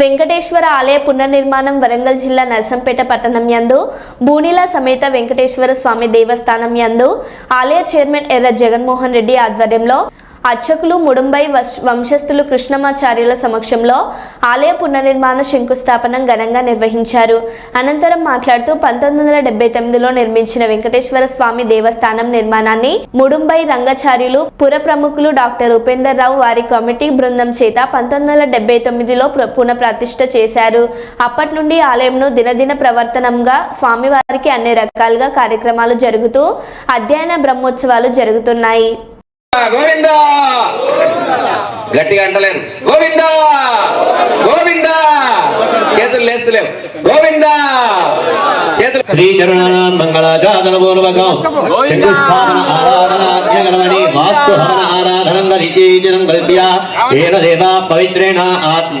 వెంకటేశ్వర ఆలయ పునర్నిర్మాణం వరంగల్ జిల్లా నర్సంపేట పట్టణం యందు బూనిల సమేత వెంకటేశ్వర స్వామి దేవస్థానం యందు ఆలయ చైర్మన్ ఎర్ర జగన్మోహన్ రెడ్డి ఆధ్వర్యంలో అర్చకులు ముడుంబై వశ్- వంశస్థులు కృష్ణమాచార్యుల సమక్షంలో ఆలయ పునర్నిర్మాణ శంకుస్థాపన ఘనంగా నిర్వహించారు. అనంతరం మాట్లాడుతూ పంతొమ్మిది వందల డెబ్బై తొమ్మిదిలో నిర్మించిన వెంకటేశ్వర స్వామి దేవస్థానం నిర్మాణాన్ని ముడుంబై రంగచార్యులు పుర ప్రముఖులు డాక్టర్ ఉపేందర్ రావు వారి కమిటీ బృందం చేత పంతొమ్మిది వందల డెబ్బై తొమ్మిదిలో ప్ర- పునఃప్రతిష్ఠ చేశారు. అప్పటి నుండి ఆలయంను దినదిన ప్రవర్తనంగా స్వామివారికి అన్ని రకాలుగా కార్యక్రమాలు జరుగుతూ అధ్యయన బ్రహ్మోత్సవాలు జరుగుతున్నాయి. గోవింద! గట్టిగా అంటలేరు గోవింద! గోవింద! చేతులు లేస్తలేవు. గోవింద! చేతులు శ్రీ శ్రీచరణాం మంగళాచాదన పూర్వకం శంకుస్థాపన ఆరాధనాద్యగణమణి వాస్తు హవన ఆరాధన గరిజీజనం కల్ప్య ఏన దేవా పవిత్రేణ ఆత్మ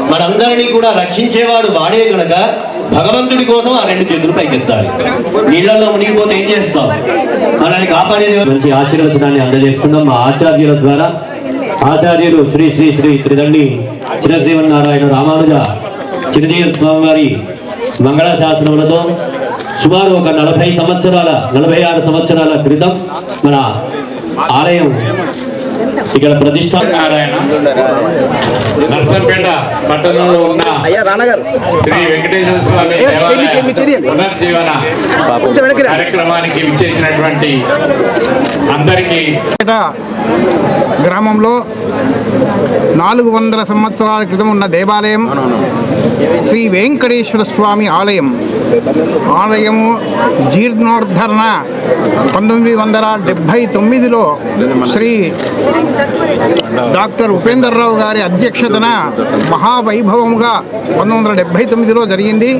మనందరినీ కూడా రక్షించేవాడు వాడే కనుక భగవంతుడి కోసం ఆ రెండు చేతులు పైకెత్తాలి. నీళ్ళలో మునిగిపోతే ఏం చేస్తాం? మనల్ని కాపాడేది మంచి ఆశీర్వచనాన్ని అందజేస్తున్నాం మా ఆచార్యుల ద్వారా. ఆచార్యులు శ్రీ శ్రీ శ్రీ త్రిదండి చిరశ్రీవన్నారాయణ రామానుజ చిరంజీవి స్వామి వారి మంగళశాసనములతో సుమారు ఒక నలభై సంవత్సరాల నలభై ఆరు సంవత్సరాల క్రితం మన ఆలయం ఇక్కడ ప్రతిష్ట నారాయణ. నర్సంపేట పట్టణంలో ఉన్న శ్రీ వెంకటేశ్వర స్వామి పునర్జీవన కార్యక్రమానికి విచ్చేసినటువంటి అందరికీ గ్రామంలో నాలుగు వందల సంవత్సరాల క్రితం ఉన్న దేవాలయం శ్రీ వెంకటేశ్వర స్వామి ఆలయం. ఆలయము జీర్ణోద్ధరణ పంతొమ్మిది వందల డెబ్భై తొమ్మిదిలో శ్రీ డాక్టర్ ఉపేందర్రావు గారి అధ్యక్షతన మహావైభవముగా పంతొమ్మిది వందల డెబ్భై తొమ్మిదిలో జరిగింది.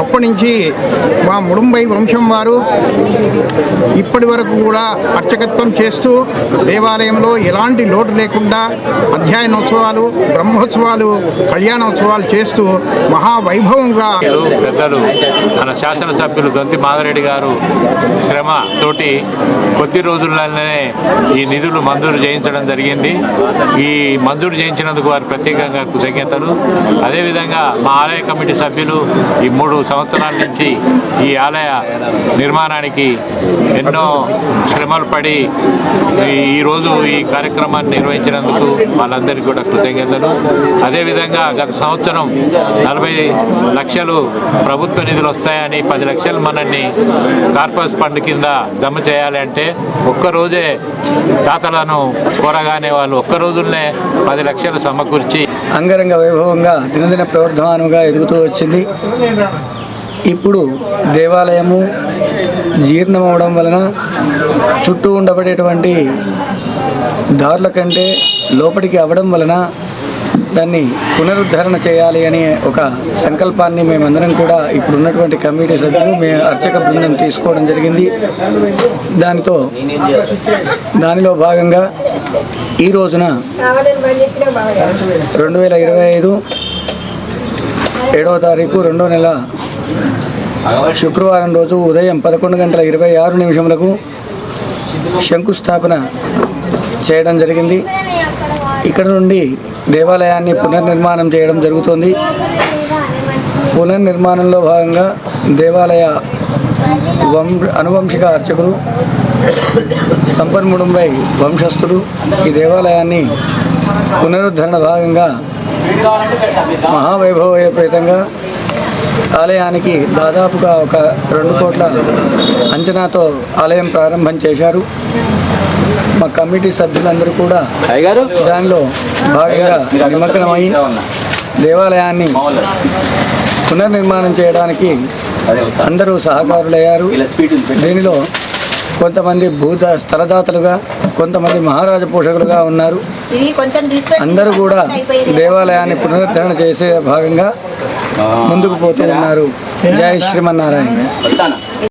అప్పటి నుంచి మా ముడుంబై వంశం వారు ఇప్పటి వరకు కూడా అర్చకత్వం చేస్తూ దేవాలయంలో ఎలాంటి లోటు లేకుండా అధ్యయనోత్సవాలు బ్రహ్మోత్సవాలు కళ్యాణోత్సవాలు చేస్తూ మహావైభవంగా పెద్దలు మన శాసనసభ్యులు దొంతి మాధరెడ్డి గారు శ్రమ తోటి కొద్ది రోజుల్లోనే ఈ నిధులు మంజూరు చేయించడం జరిగింది. ఈ మంజూరు చేయించినందుకు వారు ప్రత్యేకంగా కృతజ్ఞతలు. అదేవిధంగా మా ఆలయ కమిటీ సభ్యులు ఈ మూడు సంవత్సరాల నుంచి ఈ ఆలయ నిర్మాణానికి ఎన్నో శ్రమలు పడి ఈ- ఈరోజు ఈ కార్యక్రమాన్ని నిర్వహించినందుకు వాళ్ళందరికీ కూడా కృతజ్ఞతలు. అదేవిధంగా గత సంవత్సరం నలభై లక్షలు ప్రభుత్వ నిధులు వస్తాయని పది లక్షలు మనల్ని కార్పస్ ఫండ్ కింద జమ చేయాలి అంటే ఒక్కరోజే దాతలను కోరగానే వాళ్ళు ఒక్కరోజు రోజుల్నే పది లక్షలు సమకూర్చి అంగరంగ వైభవంగా దినదిన ప్రవర్ధమానంగా ఎదుగుతూ వచ్చింది. ఇప్పుడు దేవాలయము జీర్ణమవడం వలన చుట్టూ ఉండబడేటువంటి దారుల కంటే లోపలికి అవ్వడం వలన దాన్ని పునరుద్ధరణ చేయాలి అనే ఒక సంకల్పాన్ని మేమందరం కూడా ఇప్పుడు ఉన్నటువంటి కమిటీ సభ్యులు మే అర్చక బృందం తీసుకోవడం జరిగింది. దానితో దానిలో భాగంగా ఈ రోజున రెండు వేల ఇరవై ఐదు ఏడవ తారీఖు రెండో నెల శుక్రవారం రోజు ఉదయం పదకొండు గంటల ఇరవై ఆరు నిమిషములకు శంకుస్థాపన చేయడం జరిగింది. ఇక్కడ నుండి దేవాలయాన్ని పునర్నిర్మాణం చేయడం జరుగుతుంది. పునర్నిర్మాణంలో భాగంగా దేవాలయ వం అనువంశిక అర్చకులు సంపన్ముడుంబై వంశస్థులు ఈ దేవాలయాన్ని పునరుద్ధరణ భాగంగా మహావైభవప్రేతంగా ఆలయానికి దాదాపుగా ఒక రెండు కోట్ల అంచనాతో ఆలయం ప్రారంభం చేశారు. మా కమిటీ సభ్యులందరూ కూడా దానిలో భాగంగా నిమగ్నమై దేవాలయాన్ని పునర్నిర్మాణం చేయడానికి అందరూ సహకారులయ్యారు. దీనిలో కొంతమంది భూత స్థలదాతలుగా కొంతమంది మహారాజ పోషకులుగా ఉన్నారు. ఇది కొంచెం తీసుకొని అందరూ కూడా దేవాలయాన్ని పునరుద్ధరణ చేసే భాగంగా ముందుకు పోతూ ఉన్నారు. జై శ్రీమన్నారాయణ.